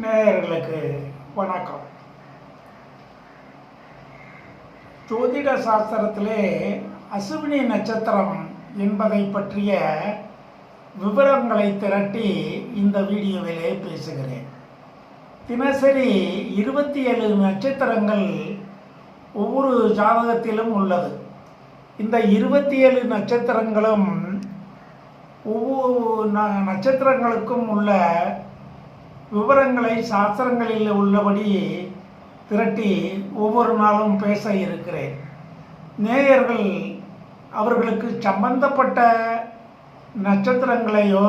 நேயர்களுக்கு வணக்கம். ஜோதிட சாஸ்திரத்திலே அசுவினி நட்சத்திரம் என்பதை பற்றிய விவரங்களை திரட்டி இந்த வீடியோவிலே பேசுகிறேன். தினசரி இருபத்தி ஏழு நட்சத்திரங்கள் ஒவ்வொரு ஜாதகத்திலும் உள்ளது. இந்த இருபத்தி ஏழு நட்சத்திரங்களும் ஒவ்வொரு ந- நட்சத்திரங்களுக்கும் உள்ள விவரங்களை சாஸ்திரங்களில் உள்ளபடி திரட்டி ஒவ்வொரு நாளும் பேச இருக்கிறேன். நேயர்கள் அவர்களுக்கு சம்பந்தப்பட்ட நட்சத்திரங்களையோ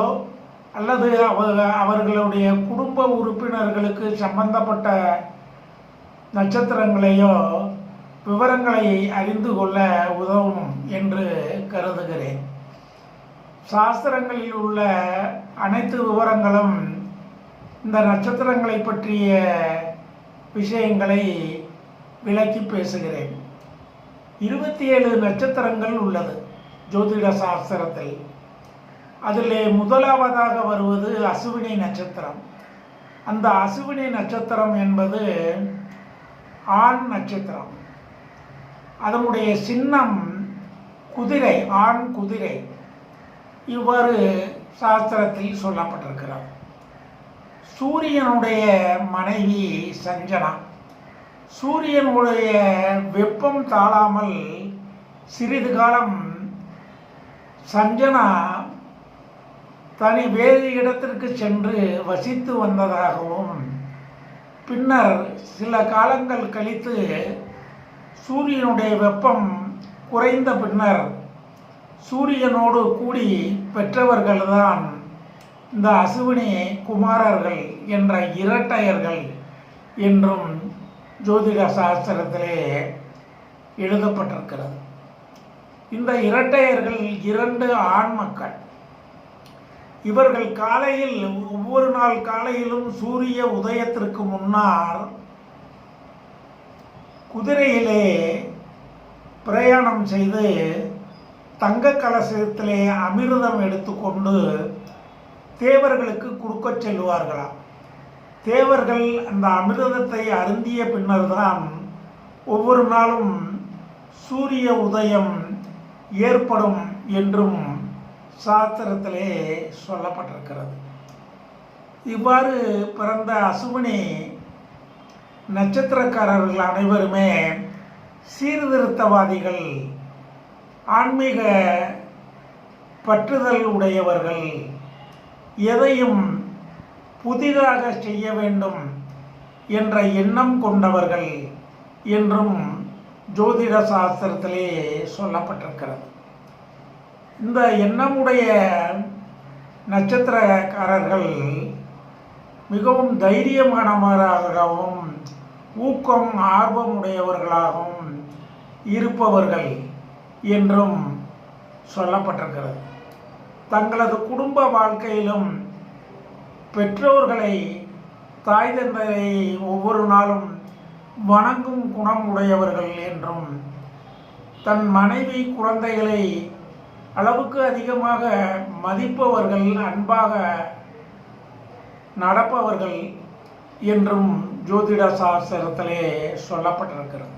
அல்லது அவ அவர்களுடைய குடும்ப உறுப்பினர்களுக்கு சம்பந்தப்பட்ட நட்சத்திரங்களையோ விவரங்களை அறிந்து கொள்ள உதவும் என்று கருதுகிறேன். சாஸ்திரங்களில் உள்ள அனைத்து விவரங்களும் இந்த நட்சத்திரங்களை பற்றிய விஷயங்களை விளக்கி பேசுகிறேன். இருபத்தி ஏழு நட்சத்திரங்கள் உள்ளது ஜோதிட சாஸ்திரத்தில். அதில் முதலாவதாக வருவது அசுவினி நட்சத்திரம். அந்த அசுவினி நட்சத்திரம் என்பது ஆண் நட்சத்திரம். அதனுடைய சின்னம் குதிரை ஆண் குதிரை. இவ்வாறு சாஸ்திரத்தில் சொல்லப்பட்டிருக்கிறார் சூரியனுடைய மனைவி சஞ்சனா சூரியனுடைய வெப்பம் தாழாமல் சிறிது காலம் சஞ்சனா தனி வேறு இடத்திற்கு சென்று வசித்து வந்ததாகவும் பின்னர் சில காலங்கள் கழித்து சூரியனுடைய வெப்பம் குறைந்த பின்னர் சூரியனோடு கூடி பெற்றவர்கள்தான் இந்த அசுவினி குமாரர்கள் என்ற இரட்டையர்கள் என்றும் ஜோதிட சாஸ்திரத்திலே எழுதப்பட்டிருக்கிறது. இந்த இரட்டையர்கள் இரண்டு ஆண் மக்கள். இவர்கள் காலையில் ஒவ்வொரு நாள் காலையிலும் சூரிய உதயத்திற்கு முன்னால் குதிரையிலே பிரயாணம் செய்து தங்க கலசத்திலே அமிர்தம் எடுத்துக்கொண்டு தேவர்களுக்கு கொடுக்கச் செல்வார்களாம் தேவர்கள் அந்த அமிர்தத்தை அருந்திய பின்னர்தான் ஒவ்வொரு நாளும் சூரிய உதயம் ஏற்படும் என்றும் சாஸ்திரத்திலே சொல்லப்பட்டிருக்கிறது. இவ்வாறு பிறந்த அசுவினி நட்சத்திரக்காரர்கள் அனைவருமே சீர்திருத்தவாதிகள் ஆன்மீக பற்றுதல் உடையவர்கள் எதையும் புதிதாக செய்ய வேண்டும் என்ற எண்ணம் கொண்டவர்கள் என்றும் ஜோதிட சாஸ்திரத்திலே சொல்லப்பட்டிருக்கிறது. இந்த எண்ணமுடைய நட்சத்திரக்காரர்கள் மிகவும் தைரியமானவராகவும் ஊக்கம் ஆர்வமுடையவர்களாகவும் இருப்பவர்கள் என்றும் சொல்லப்பட்டிருக்கிறது. தங்களது குடும்ப வாழ்க்கையிலும் பெற்றோர்களை தாய் தந்தையை ஒவ்வொரு நாளும் வணங்கும் குணம் உடையவர்கள் என்றும் தன் மனைவி குழந்தைகளை அளவுக்கு அதிகமாக மதிப்பவர்கள் அன்பாக நடப்பவர்கள் என்றும் ஜோதிட சாஸ்திரத்திலே சொல்லப்பட்டிருக்கிறது.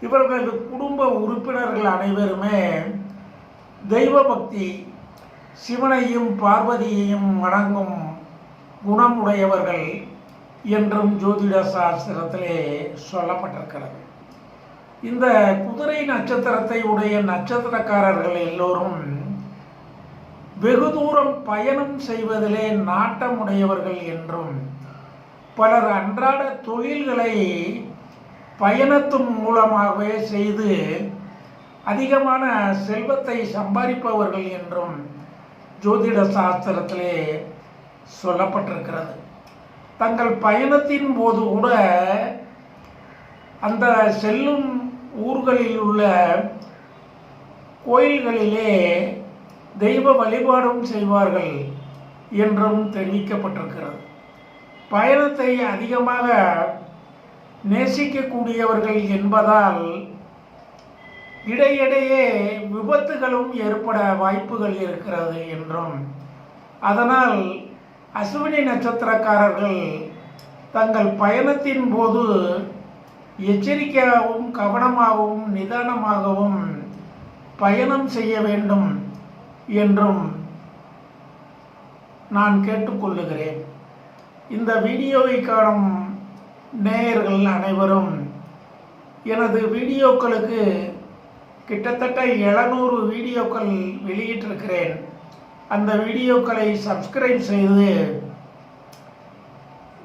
இவர்களது குடும்ப உறுப்பினர்கள் அனைவருமே தெய்வ பக்தி சிவனையும் பார்வதியையும் வணங்கும் குணம் உடையவர்கள் என்றும் ஜோதிட சாஸ்திரத்திலே சொல்லப்பட்டிருக்கிறது. இந்த குதிரை நட்சத்திரத்தை உடைய நட்சத்திரக்காரர்கள் எல்லோரும் வெகு தூரம் பயணம் செய்வதிலே நாட்டமுடையவர்கள் என்றும் பலர் அன்றாட தொழில்களை பயணத்தின் மூலமாகவே செய்து அதிகமான செல்வத்தை சம்பாதிப்பவர்கள் என்றும் ஜோதிட சாஸ்திரத்திலே சொல்லப்பட்டிருக்கிறது. தங்கள் பயணத்தின் போது கூட அந்த செல்லும் ஊர்களில் உள்ள கோயில்களிலே தெய்வ வழிபாடும் செய்வார்கள் என்றும் தெரிவிக்கப்பட்டிருக்கிறது. பயணத்தை அதிகமாக நேசிக்கக்கூடியவர்கள் என்பதால் இடையிடையே விபத்துகளும் ஏற்பட வாய்ப்புகள் இருக்கிறது என்றும். அதனால் அசுவினி நட்சத்திரக்காரர்கள் தங்கள் பயணத்தின் போது எச்சரிக்கையாகவும் கவனமாகவும் நிதானமாகவும் பயணம் செய்ய வேண்டும் என்றும் நான் கேட்டுக்கொள்ளுகிறேன். இந்த வீடியோவை காணும் நேயர்கள் அனைவரும் எனது வீடியோக்களுக்கு கிட்டத்தட்ட எழுநூறு வீடியோக்கள் வெளியிட்டிருக்கிறேன். அந்த வீடியோக்களை சப்ஸ்கிரைப் செய்து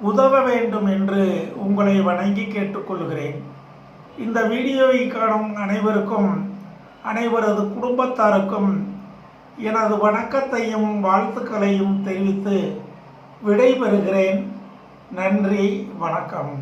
உதவ வேண்டும் என்று உங்களை வணங்கி கேட்டுக்கொள்கிறேன். இந்த வீடியோவை காணும் அனைவருக்கும் அனைவரது குடும்பத்தாருக்கும் எனது வணக்கத்தையும் வாழ்த்துக்களையும் தெரிவித்து விடைபெறுகிறேன். நன்றி வணக்கம்.